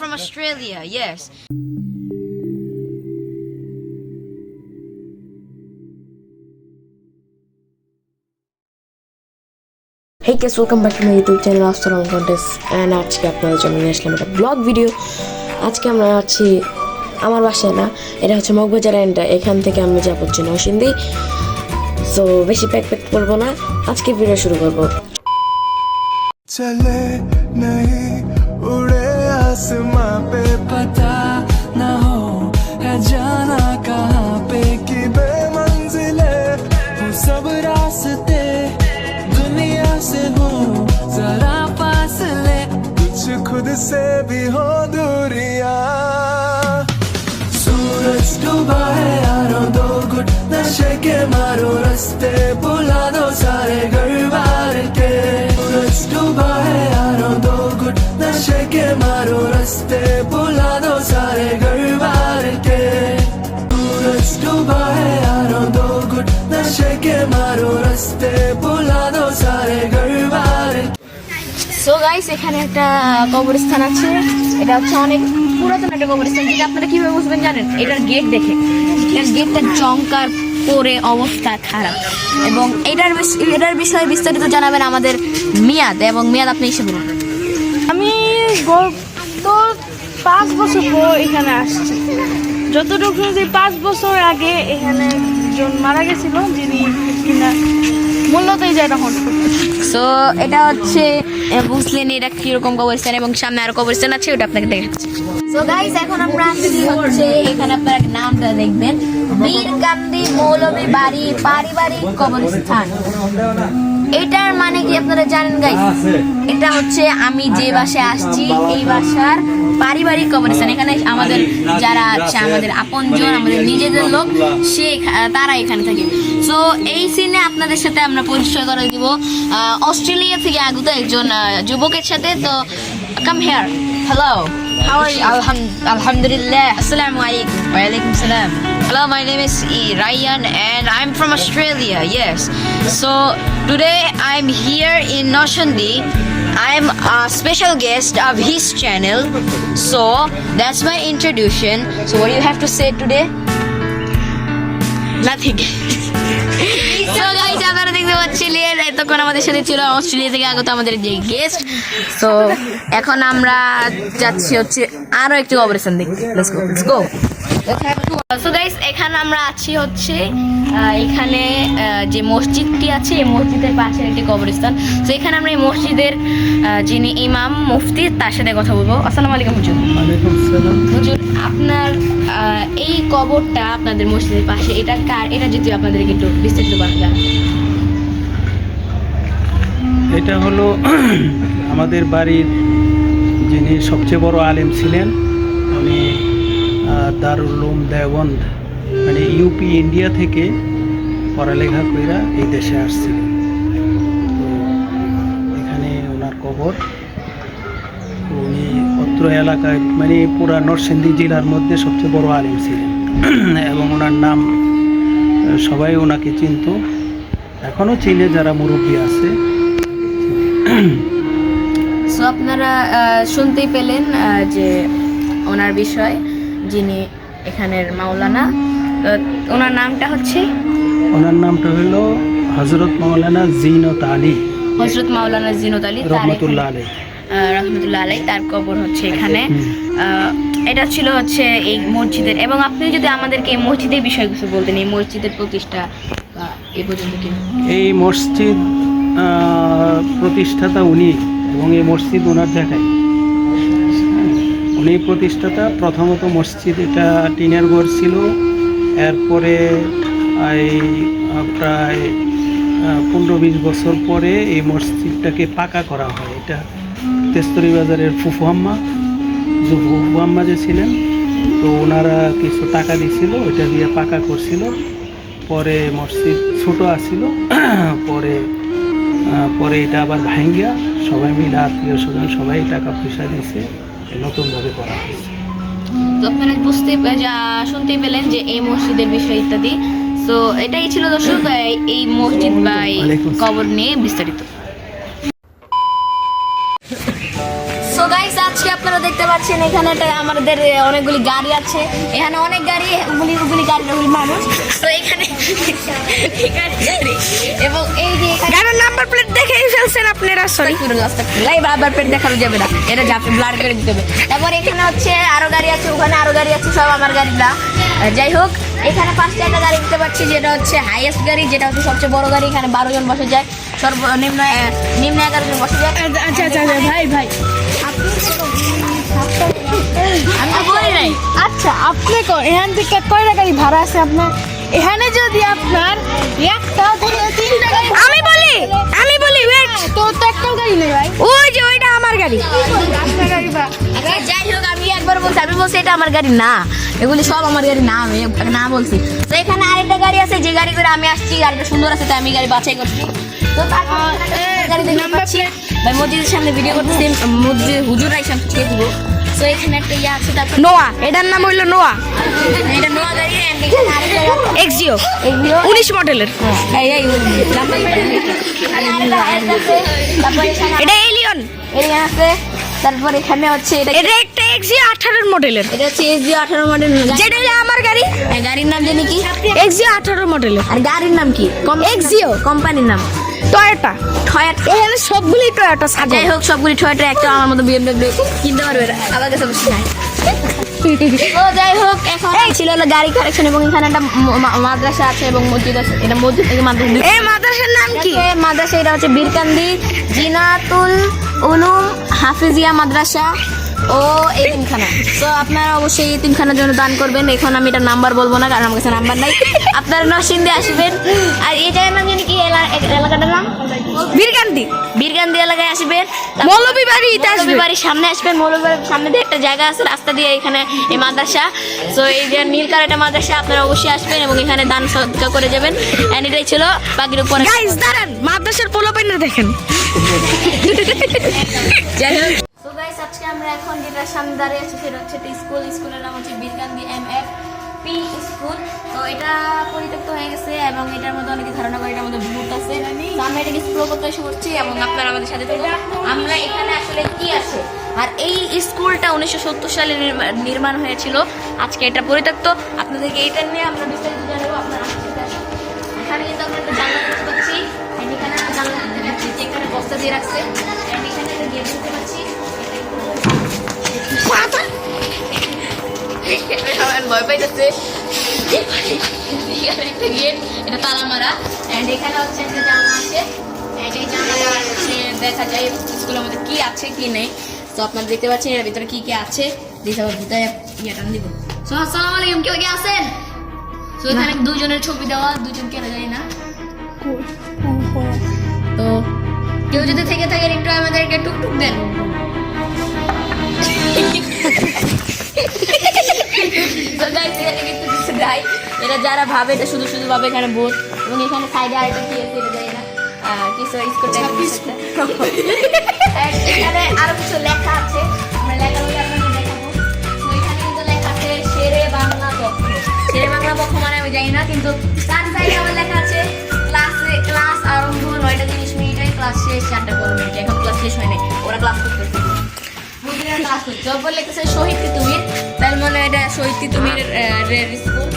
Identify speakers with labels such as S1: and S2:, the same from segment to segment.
S1: from Australia, yes.
S2: Hey guys, welcome back to my YouTube channel Astronom Contest and আজকে আপনাদের জন্য নিয়ে আসলাম একটা ব্লগ ভিডিও আজকে আমরা আছি আমার বাসায় না এটা হচ্ছে মগবাজার এন্ডটা এখান থেকে আমি যাব হচ্ছে নসিন্দি সো বেশি প্যাক প্যাক করব না। আজকে ভিডিও শুরু করব।
S3: চলে आसमां पे पता न हो, है जाना कहाँ पे कि बेमंजिले वो सब रास्ते दुनिया से हो, जरा फासले कुछ खुद से भी हो दूरिया। सूरज डूबा है यारों दो घुट नशे के मारो, रास्ते बुला दो सारे घर नशे के मारो रास्ते बुला दो सारे घर बार के सूरज डूबा है यारों दो घुट नशे के मारो रास्ते बुला दो सारे घर बार के
S2: সো গাইস এখানে একটা কবরস্থান আছে এটা হচ্ছে অনেক পুরাতন একটা কবরস্থান যেটা আপনারা কিভাবে বুঝবেন জানেন এটার গেট দেখে এটার গেটটা জঙ্কার পরে অবস্থা খারাপ এবং এটার বিষ- এটার বিষয়ে বিস্তারিত জানাবেন আমাদের মিয়াদ এবং মিয়াদ আপনি এসে বলুন
S4: আমি গত পাঁচ বছর পর এখানে আসছি। যতটুকু শুনেছি পাঁচ বছর আগে এখানে একজন মারা গেছিল, যিনি কিনা মূলত এই জায়গাটা
S2: সো এটা হচ্ছে বুঝলেন এটা কীরকম কবরস্থান এবং সামনে আরও কবরস্থান আছে, ওটা আপনাকে দেখাচ্ছি। সো গাইস এখন আমরা আসছি হচ্ছে, এখানে আপনারা নামটা দেখবেন। বীরকান্দি মৌলভী বাড়ি, পারিবারিক কবরস্থান। এটার মানে কি আপনারা জানেন গাইস এটা হচ্ছে আমি যে বাসায় আসছি এই বাসার পারিবারিক কবরস্থান এখানে আমাদের যারা আছে আমাদের আপনজন আমাদের নিজেদের লোক সে তারা এখানে থাকে। সো এই সিনে আপনাদের সাথে আমরা পরিচয় করে দিব। অস্ট্রেলিয়া থেকে আগত একজন যুবকের সাথে। তো come here hello How are you? Alham- Alhamdulillah. Assalamu alaikum.
S1: Wa alaikum salam. Hello, my name is E. Ryan and I'm from Australia, yes. So today I'm here in Noshandi. I'm a special guest of his channel. So that's my introduction. So what do you have to say today?
S2: Nothing. এতক্ষণ আমাদের সাথে ছিল Australia থেকে আগত আমাদের যে guest তো এখন আমরা যাচ্ছি হচ্ছে আরও একটি কবরস্থান দেখতে। Let's go let's go so guys এখানে আমরা আছি হচ্ছে এখানে যে মসজিদটি আছে এই মসজিদের পাশের একটি কবরস্থান। তো এখানে আমরা এই মসজিদের যিনি ইমাম মুফতি তার সাথে কথা বলব। আসসালামু আলাইকুম হুজুর। হুজুর আপনার এই কবরটা আপনাদের মসজিদের পাশে এটা কার এটা যদি আপনাদেরকে একটু বিস্তারিত বাংলা
S5: এটা হলো আমাদের বাড়ির যিনি সবচেয়ে বড় আলেম ছিলেন উনি আহ, দারুল উলুম দেওবন্দ মানে ইউপি ইন্ডিয়া থেকে পড়ালেখা কইরা এই দেশে আসছিলেন। তো এখানে ওনার কবর উনি অত্র এলাকায় মানে পুরা নরসিংদী জেলার মধ্যে সবচেয়ে বড় আলেম ছিলেন। এবং ওনার নাম সবাই ওনাকে চিনত। এখনও চিনে যারা মুরব্বী আছে
S2: সো আপনারা শুনতেই পেলেন যে ওনার বিষয় যিনি এখানের মাওলানা। ওনার নামটা হচ্ছে?
S5: ওনার নামটা হলো হজরত মাওলানা জিনত আলী।
S2: হজরত মাওলানা জিনত আলী
S5: রহমতুল্লাহ আলী
S2: রহমতুল্লাহ আলাই তার কবর হচ্ছে এখানে। এটা ছিল হচ্ছে এই মসজিদের এবং আপনি যদি আমাদেরকে এই মসজিদের বিষয়ে কিছু বলতেন এই মসজিদের প্রতিষ্ঠা বা এই পর্যন্ত কি?
S5: এই মসজিদ প্রতিষ্ঠাতা উনি এবং এই মসজিদ ওনার জায়গায় উনি প্রতিষ্ঠাতা, প্রথমত মসজিদ এটা টিনের ঘর ছিল, এরপরে এই প্রায় পনেরো বিশ বছর পরে এই মসজিদটাকে পাকা করা হয়। এটা তেস্তরি বাজারের ফুফু আম্মা যে ফুফু আম্মা যে ছিলেন, তো ওনারা কিছু টাকা দিছিল, ওইটা দিয়ে পাকা করছিল। পরে মসজিদ ছোট আসছিল পরে পরে এটা আবার ভাঙ্গিয়া সবাই মিলে আত্মীয় স্বজন সবাই টাকা পয়সা দিয়েছে নতুনভাবে করা হয়েছে।
S2: তো আপনারা বুঝতে শুনতে পেলেন যে এই মসজিদের বিষয় ইত্যাদি তো এটাই ছিল দর্শক এই- মসজিদ বা কবর নিয়ে বিস্তারিত। আপনারা দেখতে পাচ্ছেন এখানে আমাদের অনেকগুলি গাড়ি আছে। এখানে অনেক গাড়ি ওগুলি ওগুলি গাড়ি ওগুলি মানুষ। তো এখানে এবং এই যে
S4: গাড়ির নাম্বার প্লেট দেখেই ফেলছেন আপনারা সরি
S2: লাই বারবার পেট দেখানো যাবে না। এটা যাবে ব্লার করে দিতে হবে। তারপর এখানে হচ্ছে আরও গাড়ি আছে ওখানে আরও গাড়ি আছে সব আমার গাড়িগুলা। যাই হোক এখানে পাঁচটা একটা গাড়ি দিতে পারছি যেটা হচ্ছে হাইয়েস্ট গাড়ি যেটা হচ্ছে সবচেয়ে বড় গাড়ি এখানে বারো জন বসে যায়। সর্বনিম্ন নিম্ন এগারো জন বসে যায়।
S4: আচ্ছা আচ্ছা আচ্ছা ভাই ভাই। আচ্ছা আপনি ক- এখান থেকে কয় গাড়ি ভাড়া আছে আপনার? এখানে যদি আপনার একটা আমি বলি আমি বলি ওয়েট তো তো একটাও গাড়ি নেই ভাই। ওই যে ওইটা আমার গাড়ি। আপনার গাড়ি বা
S2: আচ্ছা, যাই হোক আমি একবার বলছি আমি বলছি এটা আমার গাড়ি না। এগুলি সব আমার গাড়ি না আমি না বলছি। তো এখানে আরেকটা গাড়ি আছে যে গাড়ি করে আমি আসছি গাড়িটা সুন্দর আছে তাই আমি গাড়ি বাছাই করছি। তো তারপর গাড়ি দেখতে পাচ্ছি। ভাই মসজিদের সামনে ভিডিও করতেছি মসজিদ হুজুর আইসাম কে দিব। তো এখানে একটা ইয়ে আছে তারপর
S4: নোয়া এটার নাম হইল নোয়া।
S2: এটা নোয়া গাড়ি
S4: এক্সিও উনিশ মডেলের
S2: এখানে
S4: এটা এলিয়ন
S2: এরিয়া আছে। তারপর এখানে হচ্ছে এটা
S4: এটা একটা এক্সিও আঠারোর মডেলের।
S2: এটা হচ্ছে এসডি আঠারো মডেল
S4: যেটা হলো আমার গাড়ি।
S2: গাড়ির নাম জানি কি?
S4: এক্সিও আঠারোর মডেলের।
S2: আর গাড়ির নাম কি?
S4: Exio।
S2: কোম্পানির নাম।
S4: টয়োটা
S2: টয়াটা
S4: এখানে সবগুলি টয়োটা সাজাই
S2: যাই হোক সবগুলি টয়টা একটা আমার মতো বিএমডব্লিউ কিনতে পারবে আমার কাছে অবশ্যই নাই। তো যাই হোক এখন ছিল হলো গাড়ি কালেকশন এবং এখানে একটা মাদ্রাসা আছে এবং মসজিদ আছে। এটা মসজিদ থেকে মাদ্রাসা?
S4: এই মাদ্রাসার নাম কি?
S2: মাদ্রাসা এটা হচ্ছে বীরকান্দি জিনাতুল উলুম হাফিজিয়া মাদ্রাসা। ও এই তিনখানা। তো আপনারা অবশ্যই এই তিনখানার জন্য দান করবেন। এখন আমি এটা নাম্বার বলব না কারণ আমার কাছে নাম্বার নাই। আপনারা নরসিংদে আসবেন। আর এই জায়গার নাম জানি কি? এলাকাটার নাম?
S4: বীরকান্তি
S2: বীরকান্দি এলাকায় আসবেন।
S4: বাড়িতে আসবেন।
S2: মৌলভী বাড়ির সামনে আসবেন। মৌলভী বাড়ির সামনে দিয়ে একটা জায়গা আছে রাস্তা দিয়ে এখানে এই মাদ্রাসা। তো এই যে নীলকার একটা মাদ্রাসা আপনারা অবশ্যই আসবেন এবং এখানে দান সদকা করে যাবেন। অ্যান্ড এটাই ছিল বাকির উপরে।
S4: গাইস দাঁড়ান মাদ্রাসার পোলাপাইনা দেখেন
S2: যাই হোক তো গাইস আজকে আমরা এখন যেটার সামনে দাঁড়িয়ে আছি, সেটা হচ্ছে একটা স্কুল। স্কুলের নাম হচ্ছে Birkandi M F P school. তো এটা পরিত্যক্ত হয়ে গেছে এবং এটার মধ্যে অনেকে ধারণা করে এটার মধ্যে ভূত আছে। আমরা এটাকে এক্সপ্লোর করতে করছি এবং আপনারা আমাদের সাথে আমরা এখানে আসলে কি আছে? আর এই স্কুলটা উনিশশো সত্তর সালে নির্মা- নির্মাণ হয়েছিল। আজকে এটা পরিত্যক্ত। আপনাদেরকে এইটা নিয়ে আমরা বিস্তারিত জানাব। আপনারা এখানে কিন্তু আমরা একটা জানলা দেখতে পাচ্ছি। এখানে একটা জানলা দেখতে পাচ্ছি যেখানে বস্তা দিয়ে রাখছে। এখানে একটা গেট দেখতে পাচ্ছি। এখানে হচ্ছে একটা জানলা আছে দেখা যায় কি আছে কি নেই তো দেখতে পাচ্ছেন এর ভিতরে কি কি আছে কেউ কি দুজনের ছবি দেওয়া দুজন কেনা যায় না তো কেউ যদি থেকে থাকে একটু আমাদেরকে টুকটুক দেন। এরা যারা ভাবে, এটা শুধু শুধু ভাবে এখানে বোট এবং এখানে সাইডে আরেকটা কি আছে, এটা জানি না। কিছু স্কুল এখানে আরও কিছু লেখা আছে। আমরা লেখাগুলো আপনাদের দেখাবো। এখানে কিন্তু লেখা আছে, শেরে বাংলা শেরে বাংলা পক্ষ মানে আমি জানি না, কিন্তু সাইডে লেখা আছে, ক্লাসে ক্লাস আরম্ভ নয়টা তিরিশ মিনিটে ক্লাস শেষ এখন ক্লাস শেষ হয় নাই, ওরা ক্লাস করতেছে। ক্লাস করছে লিখেছে শহীদ তিতুমির। তার মানে এটা শহীদ তিতুমির স্কুল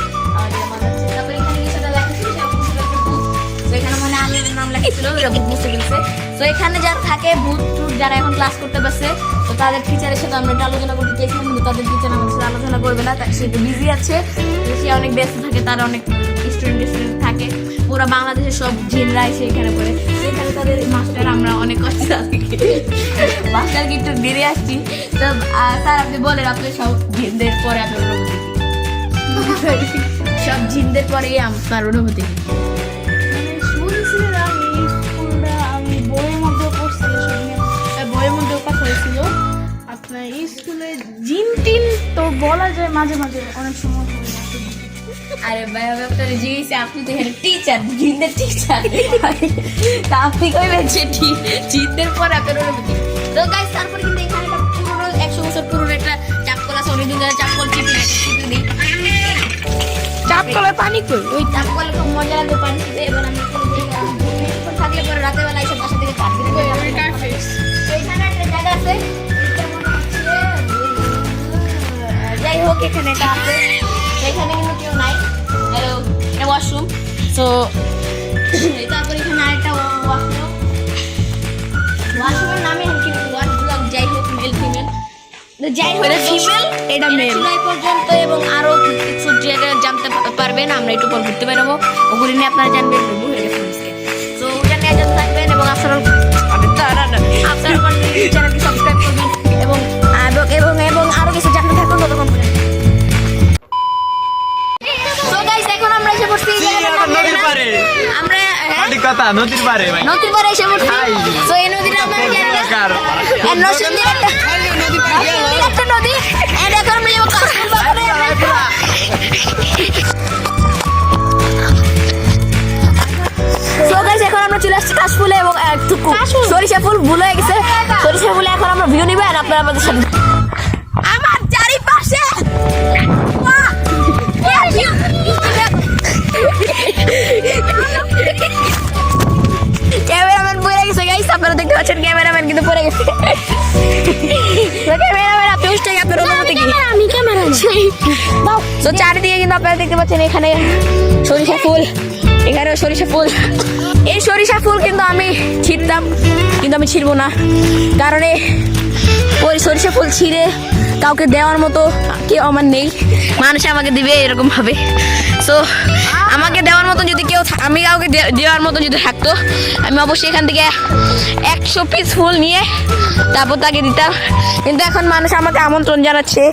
S2: তো এখানে তো যারা থাকে ভূত টুত যারা এখন ক্লাস করতে পারছে তো তাদের টিচারের সাথে আমরা একটু আলোচনা করতে চেয়েছিলাম কিন্তু তাদের টিচার আমাদের সাথে আলোচনা করবে না তা- সে বিজি আছে সে অনেক ব্যস্ত থাকে তার অনেক স্টুডেন্ট স্টুডেন্ট থাকে পুরো বাংলাদেশের সব জিনরা এসে এখানে পড়ে সেখানে তাদের মাস্টার আমরা অনেক কষ্ট মাস্টারকে একটু দেরি আসছি তো স্যার, আপনি বলেন, আপনি সব জিনদের পরে আপনার? সব জিনদের পরে আপনার অনুভূতি?
S4: মানে বইয়ের বইয়ের মধ্যেও কথা হয়েছিল আপনার এই স্কুলে জিন টিন তো বলা যায় মাঝে মাঝে অনেক সময়
S2: আরে ভাই আমি আপনারা জিজ্ঞেসে আপনি তো এখানে টিচার জিনদের টিচার তা আপনি কইবেন যে জি- জিনদের পরে আপনার অনুভূতি। তো গাইস তারপরে কিন্তু এখানে একটা পুরনো একশো বছর পুরনো একটা চাপকল আছে। অনেকদিন ধরে চাপকল চিপি চিপি দিই।
S4: ডাব কলের পানি কই?
S2: ওই ডাব কলে খুব মজা লাগে পানি খেতে এবার আমি এখানে থাকলে পরে রাতের বেলা এসে বাসা থেকে যাই হোক এখানে এটা কিন্তু কেউ নাই। ওয়াশরুম সো তারপর এখানে যাই হোক ফিমেল এটা মেল পর্যন্ত এবং আরও কিছু যেটা জানতে পারবেন আমরা একটু পর ঘুরতে বেরোবো। ওগুলি নিয়ে আপনারা জানবেন তো ওটা নিয়ে জানতে থাকবেন এবং আসার আপনার চ্যানেলটি
S6: কথা নদীর পারে ভাই।
S2: নদীর পাড়ে এসে পড়ছি তো এই নদীর নাম আমি জানি না। আর নরসিংদীর একটা নদী। এখন এখন আমরা চলে আসছি কাশফুলে এবং একটু সরিষা ফুল ভুল হয়ে গেছে। সরিষা ফুলে এখন আমরা ভিউ নিবে আর আপনারা আমাদের সাথে দেখতে পাচ্ছেন ক্যামেরাম্যান কিন্তু পড়ে গেছে। ক্যামেরাম্যান আপনি উঠে আপনার অনুমতি কি আমি ক্যামেরা তো চারিদিকে কিন্তু আপনারা দেখতে পাচ্ছেন এখানে সরিষা ফুল। এখানে সরিষা ফুল। এই সরিষা ফুল কিন্তু আমি ছিঁড়তাম কিন্তু আমি ছিঁড়বো না। কারণে ওই সরিষা ফুল ছিঁড়ে কাউকে দেওয়ার মতো কেউ আমার নেই। মানুষ আমাকে দিবে এরকম ভাবে। সো আমাকে দেওয়ার মতন যদি কেউ আমি কাউকে দেওয়ার মতন যদি থাকতো আমি অবশ্যই এখান থেকে একশো পিস ফুল নিয়ে তারপর তাকে দিতাম। কিন্তু এখন মানুষ আমাকে আমন্ত্রণ জানাচ্ছে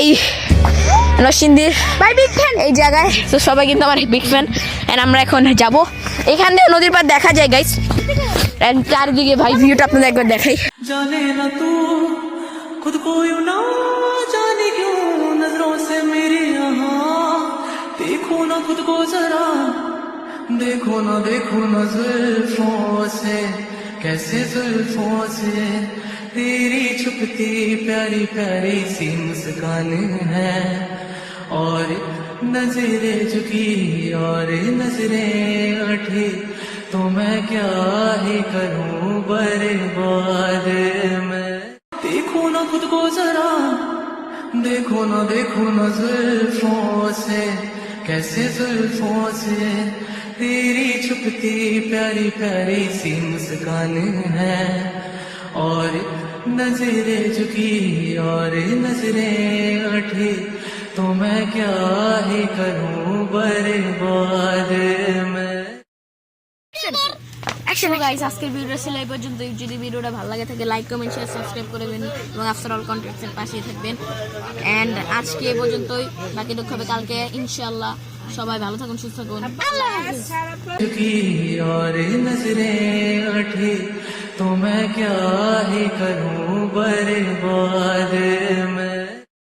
S2: এই নরসিংদীর ভাই বিগ ফ্যান এই জায়গায়। তো সবাই কিন্তু আমার বিগ ফ্যান অ্যান্ড আমরা এখন যাব। এখান থেকে নদীর পার দেখা যায় গাইস চারদিকে ভাই ভিউটা আপনাদের একবার দেখাই।
S3: জানে না তো খুদ खुद को जरा देखो ना देखो ना जुल्फों से, कैसे जुल्फों से। तेरी छुपती प्यारी प्यारी सी मुस्कान है, और नजरे झुकी और नज़रें उठी तो मैं क्या ही करूँ बर्बाद मैं। देखो ना खुद को जरा, देखो ना देखो ना जुल्फों से कैसे जुल्फों से तेरी छुपती प्यारी प्यारी सी मुस्कान है? और नजरे झुकी और नजरे उठी तो मैं क्या ही करूँ बर्बाद मैं?
S2: অ্যাকশন গাইস আজকের ভিডিওটা ছিল এই পর্যন্ত যদি ভিডিওটা ভালো লাগে থাকে লাইক কমেন্ট শেয়ার সাবস্ক্রাইব করবেন এবং আফটার অল কন্টেন্টসের পাশেই থাকবেন অ্যান্ড আজকে এ পর্যন্তই বাকি দুঃখ হবে কালকে ইনশাআল্লাহ সবাই ভালো থাকুন সুস্থ থাকুন আল্লাহ হাফেজ
S3: की और नजरें उठी तो मैं क्या ही करूं बर्बाद मैं